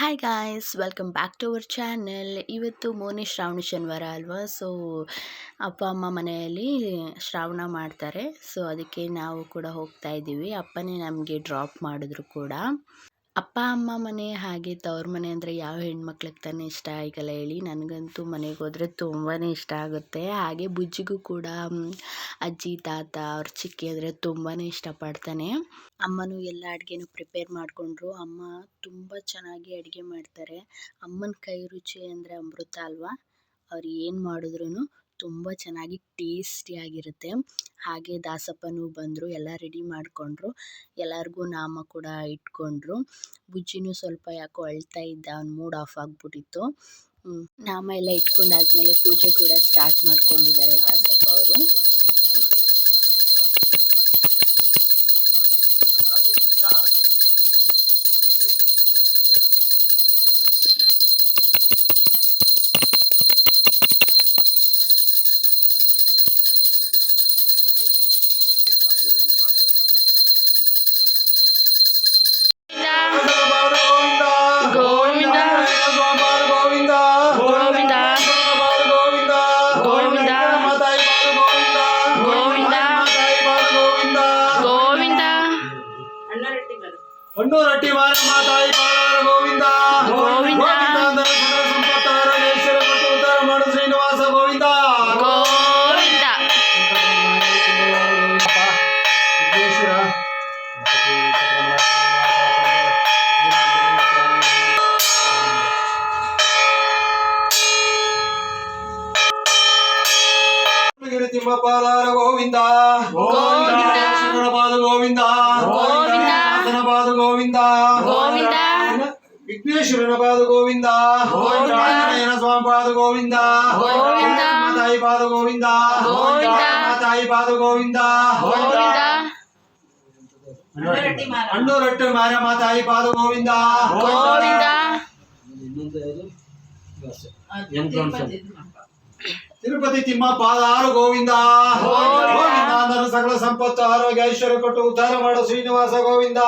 Hi guys welcome back to our channel ಇವತ್ತು ಮೋನಿ ಶ್ರಾವಣ ಶನಿವಾರ ಅಲ್ವಾ? ಸೊ ಅಪ್ಪ, ಅಮ್ಮ ಮನೆಯಲ್ಲಿ ಶ್ರಾವಣ ಮಾಡ್ತಾರೆ. ಸೊ ಅದಕ್ಕೆ ನಾವು ಕೂಡ ಹೋಗ್ತಾ ಇದ್ದೀವಿ. ಅಪ್ಪನೇ ನಮಗೆ ಡ್ರಾಪ್ ಮಾಡಿದ್ರು ಕೂಡ. ಅಪ್ಪ, ಅಮ್ಮ ಮನೆ ಹಾಗೆ ತವ್ರ ಮನೆ ಅಂದರೆ ಯಾವ ಹೆಣ್ಮಕ್ಳಿಗೆ ತಾನೇ ಇಷ್ಟ? ಆಗಲ್ಲ ಹೇಳಿ ನನಗಂತೂ ಮನೆಗೆ ಹೋದರೆ ತುಂಬಾ ಇಷ್ಟ ಆಗುತ್ತೆ. ಹಾಗೆ ಬುಜ್ಜಿಗೂ ಕೂಡ ಅಜ್ಜಿ, ತಾತ ಅವ್ರ ಚಿಕ್ಕಿ ಅಂದರೆ ತುಂಬಾ ಇಷ್ಟಪಡ್ತಾನೆ. ಅಮ್ಮನೂ ಎಲ್ಲ ಅಡುಗೆನೂ ಪ್ರಿಪೇರ್ ಮಾಡಿಕೊಂಡ್ರು. ಅಮ್ಮ ತುಂಬ ಚೆನ್ನಾಗಿ ಅಡುಗೆ ಮಾಡ್ತಾರೆ. ಅಮ್ಮನ ಕೈ ರುಚಿ ಅಂದರೆ ಅಮೃತ ಅಲ್ವಾ? ಅವ್ರು ಏನು ಮಾಡಿದ್ರು ತುಂಬ ಚೆನ್ನಾಗಿ ಟೇಸ್ಟಿಯಾಗಿರುತ್ತೆ ಹಾಗೆ ದಾಸಪ್ಪನೂ ಬಂದರು, ಎಲ್ಲ ರೆಡಿ ಮಾಡಿಕೊಂಡ್ರು. ಎಲ್ಲರಿಗೂ ನಾಮ ಕೂಡ ಇಟ್ಕೊಂಡ್ರು. ಬುಜ್ಜಿನೂ ಸ್ವಲ್ಪ ಯಾಕೋ ಅಳ್ತಾ ಇದ್ದ, ಅವ್ನ ಮೂಡ್ ಆಫ್ ಆಗಿಬಿಟ್ಟಿತ್ತು. ನಾಮ ಎಲ್ಲ ಇಟ್ಕೊಂಡಾದ್ಮೇಲೆ ಪೂಜೆ ಕೂಡ ಸ್ಟಾರ್ಟ್ ಮಾಡ್ಕೊಂಡಿದ್ದಾರೆ ದಾಸಪ್ಪ ಅವರು. ಹಣ್ಣು ರೊಟ್ಟಿ ಮಾರ ಮಾತಾಯಿ ಬಾಳಾರ ಗೋವಿಂದ ಗೋವಿಂದ. ಅಂದರೆ ಸಕಲ ಸಂಪತ್ತಾರ ಐಶ್ವರ್ಯ ಕೊಟ್ಟು ಉದ್ಧಾರ ಮಾಡು ಶ್ರೀನಿವಾಸ ಗೋವಿಂದ ಗೋವಿಂದ ವಿಘ್ನೇಶ್ವರ ತಿಮ್ಮಪಾಲಾರ ಗೋವಿಂದ ಗೋವಿಂದ. ಶರಣಪಾದ ಗೋವಿಂದ పాద గోవింద. గోవింద. విఘ్నేశ్వరుని పాద గోవింద. గోవింద. స్వామి పాద గోవింద. గోవింద. తాయి పాద గోవింద. తాయి పాద గోవింద. గోవింద. అండు రొట్టె మారమ్మ తాయి పాద గోవింద. గోవింద. తిరుపతి తిమ్మ పాదారు గోవింద. సకల సంపత్తు ఆరోగ్య ఐశ్వర్య కొట్టు ఉద్ధారమాడు శ్రీనివాస గోవింద.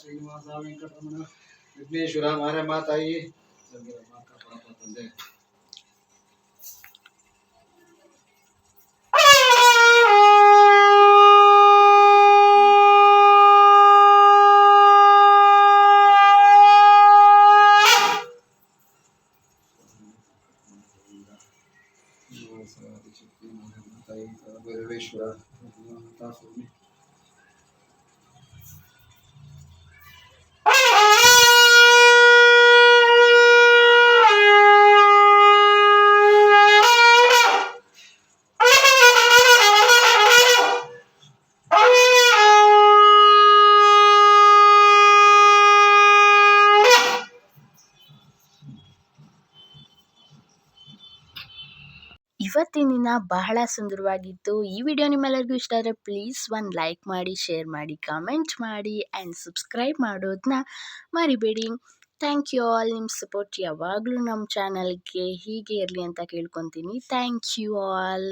శ్రీనివాస వెంకటరమణ విఘ్నేశ్వర మారే మాతాయి ಶ್ರೀನಿವಾಸ ಇವತ್ತಿನ ದಿನ ಬಹಳ ಸುಂದರವಾಗಿತ್ತು. ಈ ವಿಡಿಯೋ ನಿಮ್ಮೆಲ್ಲರಿಗೂ ಇಷ್ಟ ಆದರೆ ಪ್ಲೀಸ್ ಒಂದು ಲೈಕ್ ಮಾಡಿ ಶೇರ್ ಮಾಡಿ ಕಮೆಂಟ್ ಮಾಡಿ ಆ್ಯಂಡ್ ಸಬ್ಸ್ಕ್ರೈಬ್ ಮಾಡೋದನ್ನ ಮರಿಬೇಡಿ. ಥ್ಯಾಂಕ್ ಯು ಆಲ್ ನಿಮ್ಮ ಸಪೋರ್ಟ್ ಯಾವಾಗಲೂ ನಮ್ಮ ಚಾನಲ್ಗೆ ಹೀಗೆ ಇರಲಿ ಅಂತ ಕೇಳ್ಕೊತೀನಿ. Thank you all